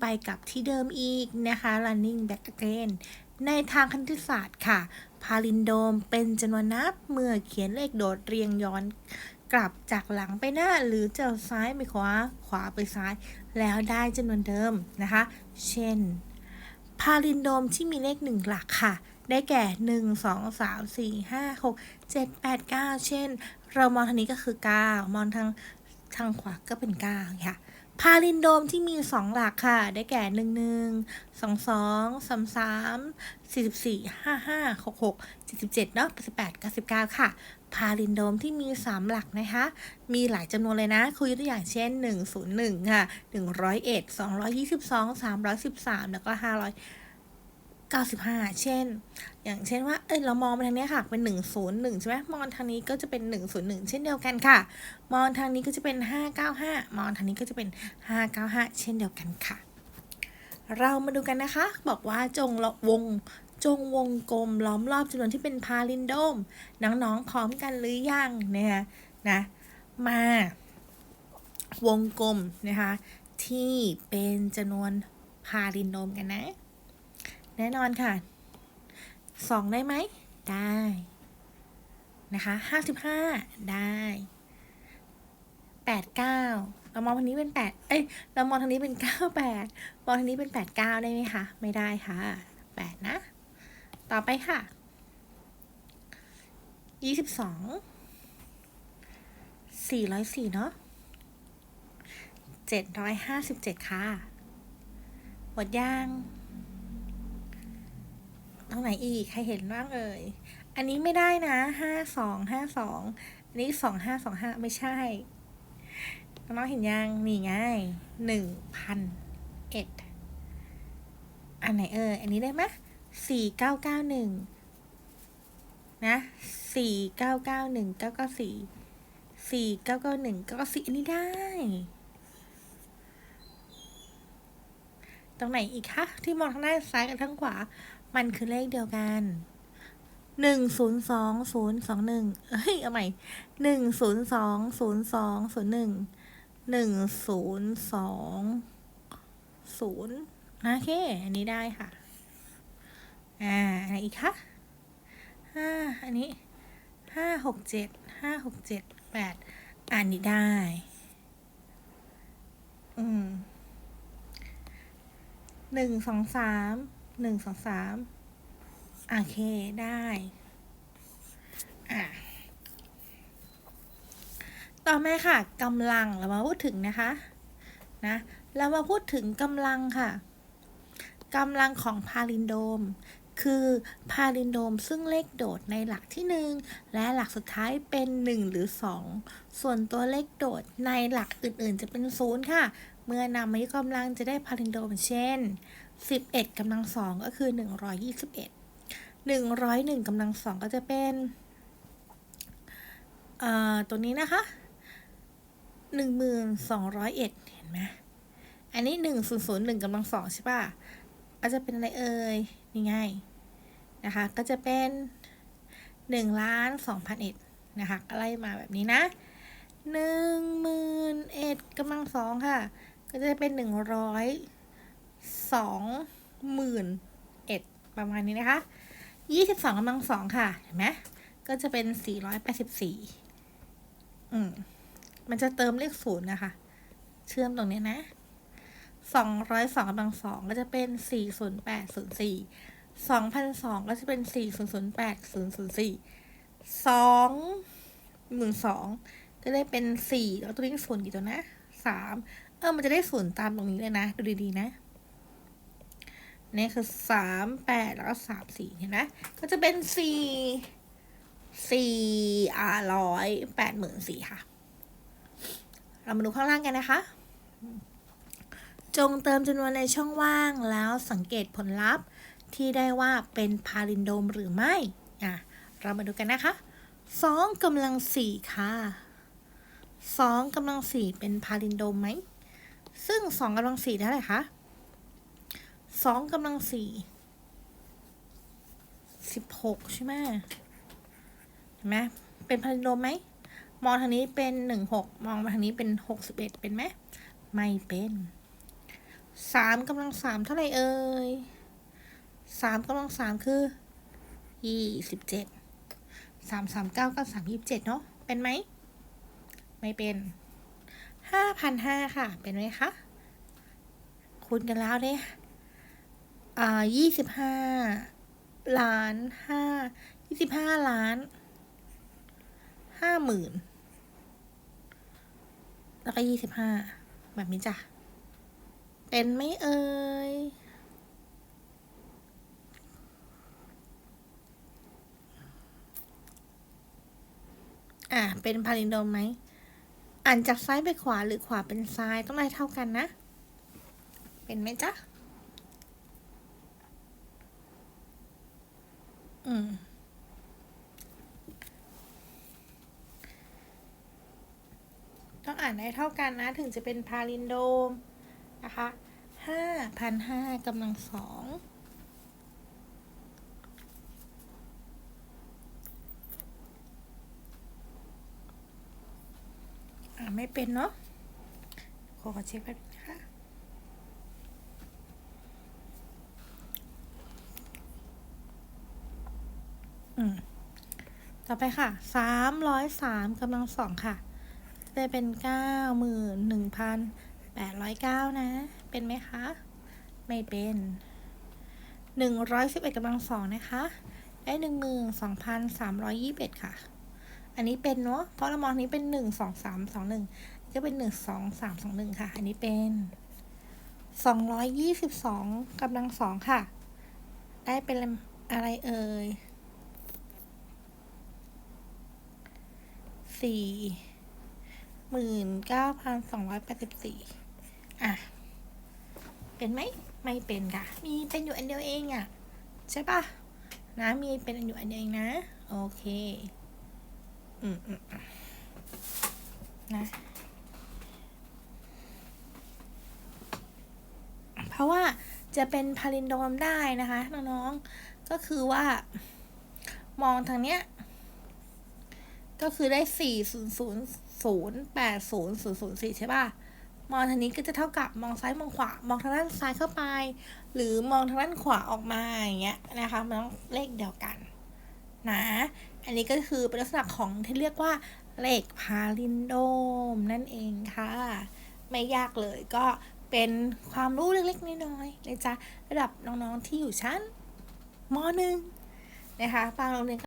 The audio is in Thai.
ไปกับที่เดิมอีกนะคะ running back again ในทางคณิตศาสตร์ค่ะ พาลินโดมเป็นจำนวนนับเมื่อเขียนเลขโดดเรียงย้อนกลับจากหลังไปหน้าหรือจากซ้ายไปขวา ขวาไปซ้าย แล้วได้จำนวนเดิมนะคะ เช่น พาลินโดมที่มีเลขหนึ่งหลักค่ะ ได้แก่ 1 2 3 4 5 6 7 8 9 เช่น เรามองทางนี้ก็คือ 9 มองทางทางขวาก็เป็น 9 ค่ะ พาลินโดมที่มี 2 หลักค่ะ ได้แก่ 1 1 2 2 3 3 44 55 66 77เนาะ88 99 ค่ะ พาลินโดมที่มี 3 หลักนะคะ มีหลายจำนวนเลยนะ คุยตัวอย่างเช่น 101 ค่ะ 101 222 313 แล้วก็ 500 95 เช่น อย่างเช่นว่า เอ้ย เรามองไปทางนี้ค่ะ เป็น 101 ใช่ไหมมองทางนี้ก็จะเป็น 101 เช่นเดียวกันค่ะ มองทางนี้ก็จะเป็น 595 มองทางนี้ก็จะเป็น 595 เช่นเดียวกันค่ะ เรามาดูกันนะคะ บอกว่าจงละวง จงวงกลมล้อมรอบจำนวนที่เป็นพาลินโดม น้องๆ พร้อมกันหรือยังเนี่ยนะ มาวงกลมนะคะ ที่เป็นจำนวนพาลินโดมกันนะ แน่นอนค่ะสองได้ไหม ได้ นะคะห้าสิบห้าได้แปดเก้าเรามองทางนี้เป็นแปดเอ้ย เรามองทางนี้เป็นเก้าแปดมองทางนี้เป็นแปดเก้าได้ไหมคะ ไม่ได้ค่ะแปดนะ ต่อไปค่ะยี่สิบสองสี่ร้อยสี่เนาะเจ็ดร้อยห้าสิบเจ็ดค่ะ หมดย่าง ตรงไหนอีก ใครเห็นบ้างเอ่ย อันนี้ไม่ได้นะห้าสองห้าสองอันนี้สองห้าสองห้าไม่ใช่น้องเห็นยังนี่ไงหนึ่งพันเอ็ดอันไหนเอ่ยอันนี้ได้ไหมสี่เก้าเก้าหนึ่งนะสี่เก้าเก้าหนึ่งเก้าเก้าสี่สี่เก้าเก้าหนึ่งเก้าเก้าสี่อันนี้ได้ ตรงไหนอีกคะ ที่มองทางด้านซ้ายกับทางขวา มันคือเลขเดียวกันหนึ่งศูนย์สองศูนย์สองหนึ่งเอ้ยเอาใหม่หนึ่งศูนย์สองศูนย์สองศูนย์หนึ่งหนึ่งศูนย์สองศูนย์โอเค อันนี้ได้ค่ะ อ่าอันไหนอีกคะห้าอันนี้ห้าหกเจ็ดห้าหกเจ็ดแปดอันนี้ได้ อืมหนึ่งสองสาม หนึ่งสองสามโอเคได้ อะ ต่อมาค่ะกำลังเรามาพูดถึงนะคะ นะ เรามาพูดถึงกำลังค่ะกำลังของพาลินโดม คือพาลินโดมซึ่งเลขโดดในหลักที่หนึ่งและหลักสุดท้ายเป็น 1 หรือ 2 ส่วนตัวเลขโดดในหลักอื่นๆ จะเป็นศูนย์ค่ะ เมื่อนำมายกกำลังจะได้พาลินโดมเช่น 11กำลังสองก็คือ 121 101กำลังสองก็จะเป็นตัวนี้นะคะ 1201 เห็นไหมอันนี้ 1001กำลังสองใช่ป่ะ ก็จะเป็นอะไรเอ่ยนี่ไงนะคะ ก็จะเป็น1ล้าน2พันเอ็ดนะคะก็ไล่มาแบบนี้นะหนึ่งหมื่นเอ็ดกำลังสองค่ะ ก็จะเป็นหนึ่งร้อย สองหมื่นเอ็ดประมาณนี้นะคะยี่สิบสองกำลังสองค่ะ เห็นไหมก็จะเป็นสี่ร้อยแปดสิบสี่อืม มันจะเติมเลขศูนย์นะคะ เชื่อมตรงนี้นะสองร้อยสองกำลังสองก็จะเป็นสี่ศูนย์แปดศูนย์สี่สองพันสองก็จะเป็นสี่ศูนย์ศูนย์แปดศูนย์ศูนย์สี่สองหมื่นสองก็ได้เป็นสี่แล้วตัวนี้ศูนย์กี่ตัวนะสามเออมันจะได้ศูนย์ตามตรงนี้เลยนะ ดูดีๆนะ นี่คือสามแปดแล้วก็สามสี่เห็นไหมก็จะเป็นสี่สี่อ่าร้อยแปดหมื่นสี่ค่ะ เรามาดูข้างล่างกันนะคะ จงเติมจำนวนในช่องว่างแล้วสังเกตผลลัพธ์ที่ได้ว่าเป็นพาลินโดมหรือไม่อะเรามาดูกันนะคะสองกำลังสี่ค่ะสองกำลังสี่เป็นพาลินโดมไหม ซึ่งสองกำลังสี่เท่าไหร่คะ สองกำลังสี่สิบหกใช่ไหมเห็นไหมเป็นพาลินโดมไหมมองทางนี้เป็นหนึ่งหกมองมาทางนี้เป็นหกสิบเอ็ดเป็นไหมไม่เป็นสามกำลังสามเท่าไหร่เอ่ยสามกำลังสามคือยี่สิบเจ็ดสามสามเก้าก็สามยี่สิบเจ็ดเนาะเป็นไหมไม่เป็นห้าพันห้าค่ะ เป็นไหมคะคูณกันแล้วเนี่ย อ่ายี่สิบห้าล้านห้ายี่สิบห้าล้านห้าหมื่นแล้วก็ยี่สิบห้าแบบนี้จ้ะ เป็นไหม่เอ่ยอะ เป็นพาลินโดมไหม อ่านจากซ้ายไปขวาหรือขวาเป็นซ้ายต้องได้เท่ากันนะ เป็นไหมจ๊ะ อืมต้องอ่านได้เท่ากันนะ ถึงจะเป็นพาลินโดม นะคะห้าพันห้ากำลังสองอ่าไม่เป็นเนาะขอเช็คแป๊บนึงนะคะ ต่อไปค่ะสามร้อยสามกำลังสองค่ะ จะเป็นเก้าหมื่นหนึ่งพันแปดร้อยเก้านะ เป็นไหมคะ ไม่เป็นหนึ่งร้อยสิบเอ็ดกำลังสองนะคะ ได้หนึ่งหมื่นสองพันสามร้อยยี่สิบเอ็ดค่ะ อันนี้เป็นเนาะ เพราะเรามองนี้เป็นหนึ่งสองสามสองหนึ่งก็เป็นหนึ่งสองสามสองหนึ่งค่ะ อันนี้เป็นสองร้อยยี่สิบสองกำลังสองค่ะ ได้เป็นอะไรเอ่ย สี่หมื่นเก้าพันสองร้อยแปดสิบสี่อะ เป็นไหมไม่เป็นค่ะ มีเป็นอยู่อันเดียวเองอะ่ะ ใช่ปะนะมีเป็นอยู่อันเดียวเองนะ โอเคอืมอืมอืมนะ เพราะว่าจะเป็นพาลินโดมได้นะคะ น้องๆ ก็คือว่ามองทางเนี้ย ก็คือได้สี่ศูนย์ศูนย์ศูนย์แปดศูนย์ศูนย์ศูนย์สี่ใช่ป่ะ มองทางนี้ก็จะเท่ากับมองซ้ายมองขวา มองทางด้านซ้ายเข้าไป หรือมองทางด้านขวาออกมาอย่างเงี้ยนะคะ มันต้องเลขเดียวกันนะ อันนี้ก็คือเป็นลักษณะของที่เรียกว่าเลขพาลินโดมนั่นเองค่ะ ไม่ยากเลยก็เป็นความรู้เล็กๆน้อยๆนะจ๊ะระดับน้องๆที่อยู่ชั้นมหนึ่งนะคะบางโรงเรียน